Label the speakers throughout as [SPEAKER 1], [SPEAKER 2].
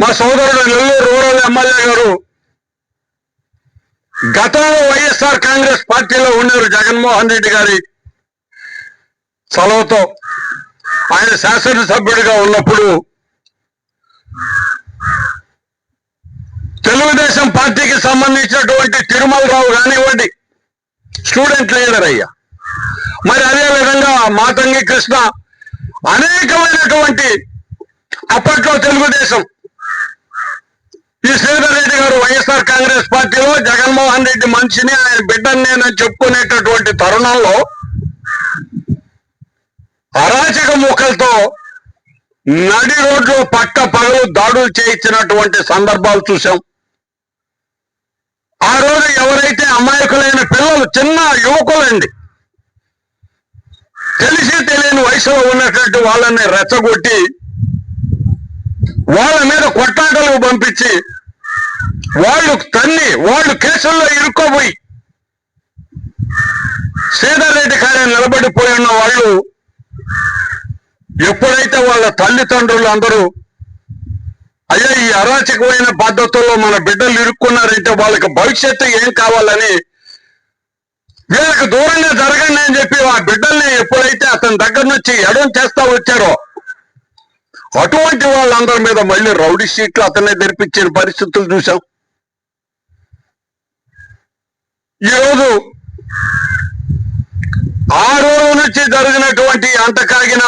[SPEAKER 1] మా సోదరుడు Nellore rural MLA గారు గతంలో వైఎస్ఆర్ కాంగ్రెస్ పార్టీలో ఉన్నారు జగన్మోహన్ రెడ్డి గారి చలవతో. ఆయన శాసనసభ్యుడిగా ఉన్నప్పుడు తెలుగుదేశం పార్టీకి సంబంధించినటువంటి తిరుమలరావు కానివ్వండి స్టూడెంట్ లీడర్ అయ్యా. మరి అదే విధంగా మాతంగి కృష్ణ అనేకమైనటువంటి అప్పట్లో తెలుగుదేశం. ఈ శ్రీధర్ రెడ్డి గారు వైఎస్ఆర్ కాంగ్రెస్ పార్టీలో జగన్మోహన్ రెడ్డి మనిషిని ఆయన బిడ్డని నేనని చెప్పుకునేటటువంటి తరుణంలో అరాచక ముఖలతో నడి రోడ్లో పట్ట పగలు దాడులు చేయించినటువంటి సందర్భాలు చూసాం ఎవరైతే అమాయకులైన పిల్లలు చిన్న యువకులండి. తెలిసి తెలియని వయసులో ఉన్నటువంటి వాళ్ళని రెచ్చగొట్టి వాళ్ళ మీద కొట్టాటలకు పంపించి వాళ్ళు తన్ని వాళ్ళు కేసుల్లో ఇరుక్కోపోయి శ్రీధర్ కార్యం నిలబడిపోయి ఉన్న వాళ్ళు ఎప్పుడైతే వాళ్ళ తల్లిదండ్రులు అందరూ అయ్యా ఈ అరాచకమైన పద్ధతుల్లో మన బిడ్డలు ఇరుక్కున్నారంటే వాళ్ళకి భవిష్యత్తు ఏం కావాలని వీళ్ళకి దూరంగా జరగండి అని చెప్పి ఆ బిడ్డల్ని ఎప్పుడైతే అతని దగ్గర నుంచి ఎడం చేస్తా వచ్చారో అటువంటి వాళ్ళందరి మీద మళ్ళీ రౌడీ షీట్లు అతనే తెరిపించిన పరిస్థితులు చూసాం ఈరోజు ఆ రోజు నుంచి జరిగినటువంటి అంతకాగిన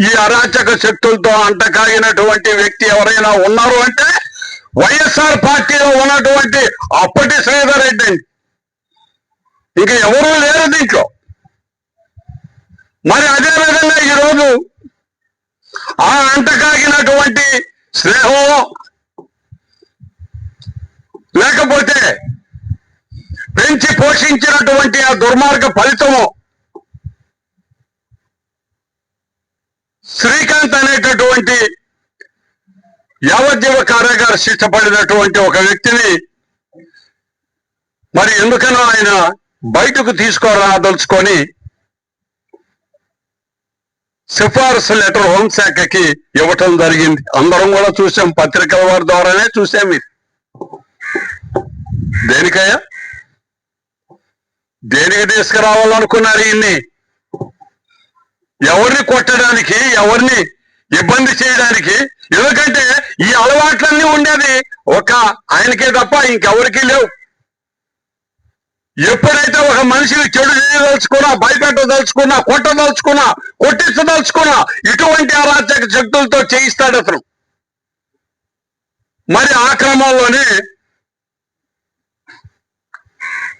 [SPEAKER 1] ఈ అరాచక శక్తులతో అంటకాగినటువంటి వ్యక్తి ఎవరైనా ఉన్నారు అంటే వైఎస్ఆర్ పార్టీలో ఉన్నటువంటి అప్పటి శ్రీధర్ రెడ్డి అండి. ఇంకా ఎవరూ లేరు దీంట్లో. మరి అదే విధంగా ఈరోజు ఆ అంటకాగినటువంటి స్నేహం లేకపోతే పెంచి పోషించినటువంటి ఆ దుర్మార్గ ఫలితము శ్రీకాంత్ అనేటటువంటి యావజ్జీవ కారాగార శిక్ష పడినటువంటి ఒక వ్యక్తిని మరి ఎందుకనో ఆయన బయటకు తీసుకురాదలుచుకొని సిఫారసు లెటర్ హోంశాఖకి ఇవ్వటం జరిగింది. అందరం కూడా చూసాం పత్రికల వారి ద్వారానే చూసాం ఇది. దేనికయ్యా? దేనికి తీసుకురావాలనుకున్నారు ఈయన్ని? ఎవరిని కొట్టడానికి ఎవరిని ఇబ్బంది చేయడానికి ఎందుకంటే ఈ అలవాట్లన్నీ ఉండేది ఒక ఆయనకే తప్ప ఇంకెవరికీ లేవు. ఎప్పుడైతే ఒక మనిషిని చెడు చేయదలుచుకున్నా భయపెట్టదలుచుకున్నా కొట్టదలుచుకున్నా కొట్టించదలుచుకున్నా ఇటువంటి అరాచక శక్తులతో చేయిస్తాడు అతను. మరి ఆ క్రమంలోనే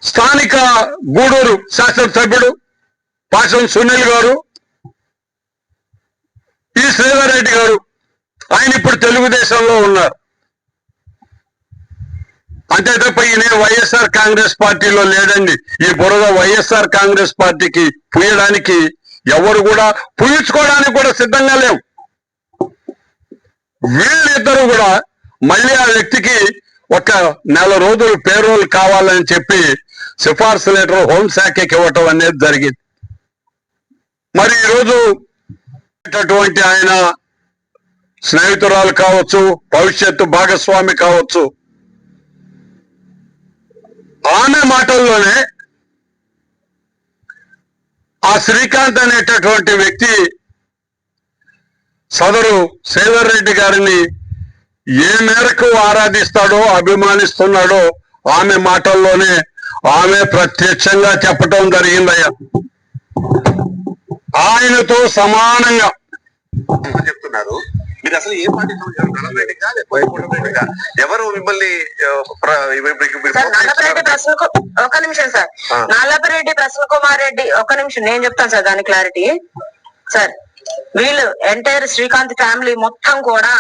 [SPEAKER 1] స్థానిక గూడూరు శాసనసభ్యుడు పాశం సునీల్ గారు ఈ శ్రీధర్రెడ్డి గారు ఆయన ఇప్పుడు తెలుగుదేశంలో ఉన్నారు. అంతే తప్ప ఈయన వైఎస్ఆర్ కాంగ్రెస్ పార్టీలో లేదండి ఈ బురద వైఎస్ఆర్ కాంగ్రెస్ పార్టీకి పుయ్యడానికి ఎవరు కూడా పుయ్యించుకోవడానికి కూడా సిద్ధంగా లేవు. వీళ్ళిద్దరూ కూడా మళ్ళీ ఆ వ్యక్తికి ఒక నెల రోజులు పేరోల్ కావాలని చెప్పి సిఫార్సు లెటర్ హోంశాఖకి ఇవ్వటం అనేది జరిగింది. మరి ఈరోజు అటువంటి ఆయన స్నేహితురాలు కావచ్చు భవిష్యత్తు భాగస్వామి కావచ్చు. ఆమె మాటల్లోనే ఆ శ్రీకాంత్ అనేటటువంటి వ్యక్తి సదరు శ్రీధర్ రెడ్డి గారిని ఏ మేరకు ఆరాధిస్తాడో అభిమానిస్తున్నాడో ఆమె మాటల్లోనే ఆమె ప్రత్యక్షంగా చెప్పటం జరిగిందయ్యా. ఆయనతో సమానంగా
[SPEAKER 2] చెప్తున్నారు. మీరు అసలు ఏ పార్టీ ఎవరు మిమ్మల్ని
[SPEAKER 3] ఒక నిమిషం సార్. నల్లపరెడ్డి ప్రసన్న కుమార్ రెడ్డి ఒక నిమిషం నేను చెప్తాను సార్ దాని క్లారిటీ. సార్ వీళ్ళు ఎంటైర్ శ్రీకాంత్ ఫ్యామిలీ మొత్తం కూడా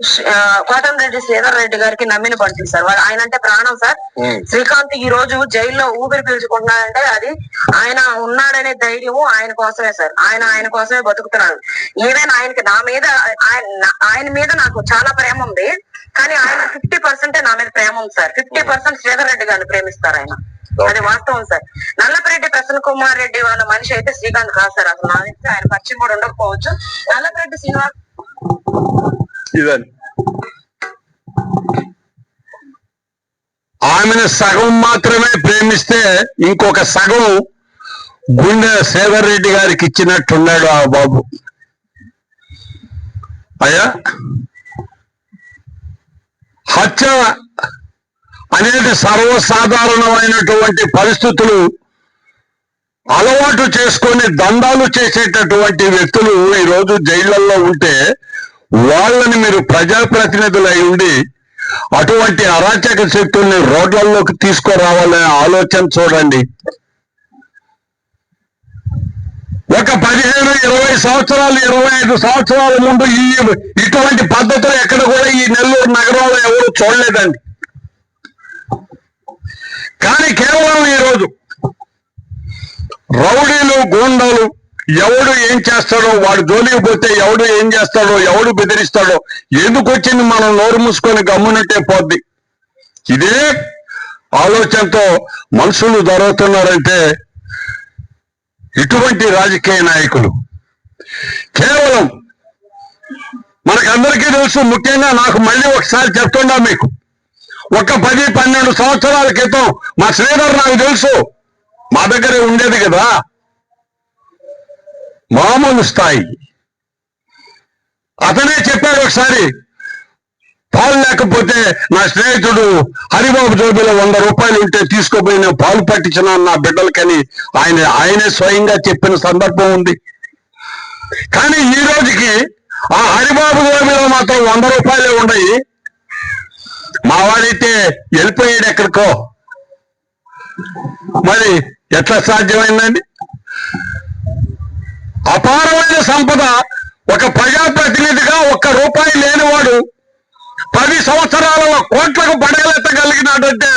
[SPEAKER 3] ఆ, కోటంరెడ్డి శ్రీధర్ రెడ్డి గారికి నమ్మిన పండుతుంది సార్. వాళ్ళు ఆయన అంటే ప్రాణం సార్. శ్రీకాంత్ ఈ రోజు జైల్లో ఊపిరి పీల్చుకుంటున్నాడంటే అది ఆయన ఉన్నాడనే ధైర్యము ఆయన కోసమే సార్. ఆయన ఆయన కోసమే బతుకుతున్నాడు. ఈవెన్ ఆయనకి నా మీద ఆయన మీద నాకు చాలా ప్రేమ ఉంది. కానీ ఆయన ఫిఫ్టీ పర్సెంట్ నా మీద ప్రేమ ఉంది sir. Fifty percent Sridhar Reddy గారిని ప్రేమిస్తారు ఆయన. అది వాస్తవం సార్. నల్లపరెడ్డి ప్రసన్న కుమార్ రెడ్డి వాళ్ళ మనిషి అయితే శ్రీకాంత్ కాదు సార్. అసలు నా ఆయన పరిచయం కూడా ఉండకపోవచ్చు. నల్లపరెడ్డి శ్రీనివాస్
[SPEAKER 1] ఇదే ఆమెను సగం మాత్రమే ప్రేమిస్తే ఇంకొక సగం గుండె శేఖర్ రెడ్డి గారికి ఇచ్చినట్టున్నాడు ఆ బాబు. అయ్యా? హత్య అనేది సర్వసాధారణమైనటువంటి పరిస్థితులు అలవాటు చేసుకొని దందాలు చేసేటటువంటి వ్యక్తులు ఈరోజు జైళ్ళలో ఉంటే వాళ్ళని మీరు ప్రజాప్రతినిధులై ఉండి అటువంటి అరాచక శక్తుల్ని రోడ్లలోకి తీసుకురావాలనే ఆలోచన చూడండి. ఒక పదిహేను ఇరవై సంవత్సరాలు ఇరవై ఐదు సంవత్సరాల ముందు ఈ ఇటువంటి పద్ధతులు ఎక్కడ కూడా ఈ నెల్లూరు నగరంలో ఎవరు చూడలేదండి. కానీ కేవలం ఈరోజు రౌడీలు గూండాలు ఎవడు ఏం చేస్తాడో వాడు జోలికి పోతే ఎవడు ఏం చేస్తాడో ఎవడు బెదిరిస్తాడో ఎందుకు వచ్చింది మనం నోరు మూసుకొని గమ్మునట్టే పోద్ది? ఇదే ఆలోచనతో మనుషులు జరుగుతున్నారంటే ఇటువంటి రాజకీయ నాయకులు. కేవలం మనకందరికీ తెలుసు ముఖ్యంగా నాకు మళ్ళీ ఒకసారి చెప్తుండా మీకు. ఒక పది పన్నెండు సంవత్సరాల క్రితం మా శ్రీధర్ నాకు తెలుసు మా దగ్గరే ఉండేది కదా. మామూలు స్థాయి. అతనే చెప్పాడు ఒకసారి పాలు లేకపోతే నా స్నేహితుడు హరిబాబు జోబీలో వంద రూపాయలు ఉంటే తీసుకోపోయిన పాలు పట్టించిన నా బిడ్డలకని ఆయన ఆయనే స్వయంగా చెప్పిన సందర్భం ఉంది. కానీ ఈ రోజుకి ఆ హరిబాబు జోబీలో మాత్రం వంద రూపాయలే ఉన్నాయి మా వాడైతే వెళ్ళిపోయాడు ఎక్కడికో. మరి ఎట్లా సాధ్యమైందండి? అపారమైన సంపద ఒక ప్రజాప్రతినిధిగా ఒక్క రూపాయి లేనివాడు పది సంవత్సరాలలో కోట్లకు పడగలెత్తగలిగినాడంటే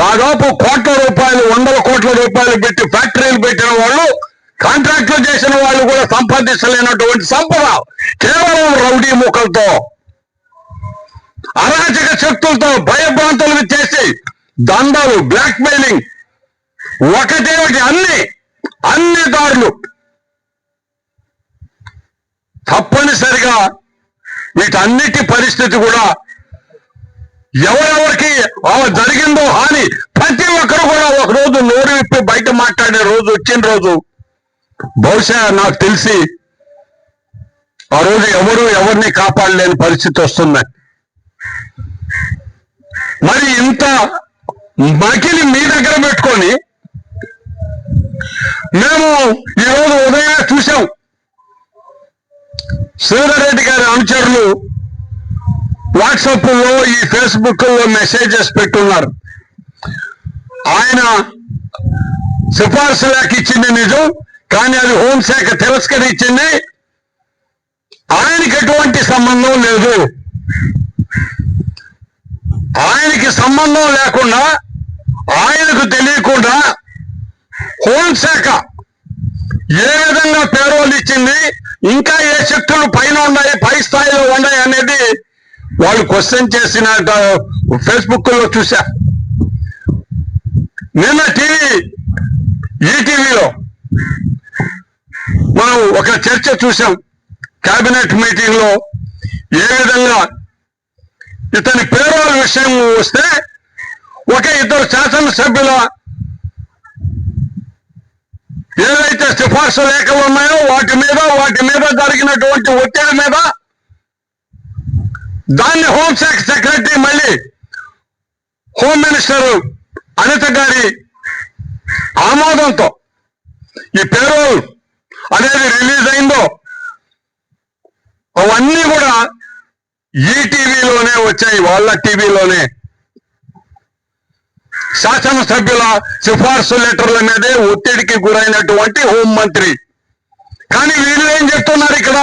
[SPEAKER 1] దాదాపు కోట్ల రూపాయలు వందల కోట్ల రూపాయలు పెట్టి ఫ్యాక్టరీలు పెట్టిన వాళ్ళు కాంట్రాక్టులు చేసిన వాళ్ళు కూడా సంపాదించలేనటువంటి సంపద కేవలం రౌడీ ముఖంతో అరాచక శక్తులతో భయభ్రాంతులు చేసి దందాలు బ్లాక్ మెయిలింగ్ ఒకటి అన్ని అన్ని దారులు. తప్పనిసరిగా వీటన్నిటి పరిస్థితి కూడా ఎవరెవరికి జరిగిందో హాని ప్రతి ఒక్కరు కూడా ఒక రోజు నోరు విప్పి బయట మాట్లాడే రోజు వచ్చిన రోజు. బహుశా నాకు తెలిసి ఆ రోజు ఎవరు ఎవరిని కాపాడలేని పరిస్థితి వస్తుంది. మరి ఇంత మకిలి మీ దగ్గర పెట్టుకొని మేము ఈరోజు ఉదయం చూసాం శ్రీధర్ రెడ్డి గారి అనుచరులు వాట్సాప్లో ఈ ఫేస్బుక్లో మెసేజెస్ పెట్టున్నారు. ఆయన సిఫార్సు లేక ఇచ్చింది నిజం కానీ అది హోంశాఖ తిరస్కరించింది ఆయనకి ఎటువంటి సంబంధం లేదు. ఆయనకి సంబంధం లేకుండా ఆయనకు తెలియకుండా హోంశాఖ ఏ విధంగా పేరోలు ఇచ్చింది ఇంకా ఏ శక్తులు పైన ఉన్నాయి పై స్థాయిలో ఉన్నాయి అనేది వాళ్ళు క్వశ్చన్ చేసిన ఫేస్బుక్లో చూసా నిన్న టీవీ ఈటీవీలో మనం ఒక చర్చ చూసాం కేబినెట్ మీటింగ్లో ఏ విధంగా ఇతని పేరు విషయం వస్తే ఒక ఇద్దరు శాసనసభ్యుల ఏదైతే సిఫార్సు లేఖలు ఉన్నాయో వాటి మీద వాటి మీద జరిగినటువంటి ఒత్తిడి మీద దాన్ని హోంశాఖ సెక్రటరీ మళ్ళీ హోమ్ మినిస్టర్ అనిత గారి ఆమోదంతో ఈ పేరోల్ అనేది రిలీజ్ అయిందో అవన్నీ కూడా ఈటీవీలోనే వచ్చాయి వాళ్ళ టీవీలోనే శాసనసభ్యుల సిఫార్సు లెటర్ల మీదే ఒత్తిడికి గురైనటువంటి హోంమంత్రి. కానీ వీళ్ళు ఏం చెప్తున్నారు ఇక్కడ?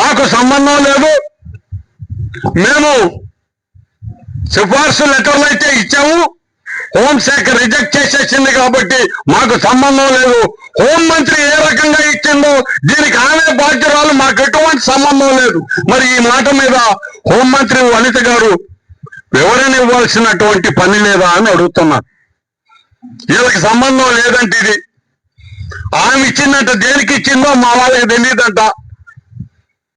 [SPEAKER 1] మాకు సంబంధం లేదు. మేము సిఫార్సు లెటర్లు అయితే ఇచ్చాము. హోంశాఖ రిజెక్ట్ చేసేసింది కాబట్టి మాకు సంబంధం లేదు. హోంమంత్రి ఏ రకంగా ఇచ్చిందో దీనికి ఆమె బాధ్యురాలు మాకు ఎటువంటి సంబంధం లేదు. మరి ఈ మాట మీద హోంమంత్రి వనిత గారు వివరణ ఇవ్వాల్సినటువంటి పని లేదా అని అడుగుతున్నారు వీళ్ళకి సంబంధం లేదంటే ఇది. ఆమె ఇచ్చిందంట దేనికి ఇచ్చిందో మా వాళ్ళకి తెలియదంట.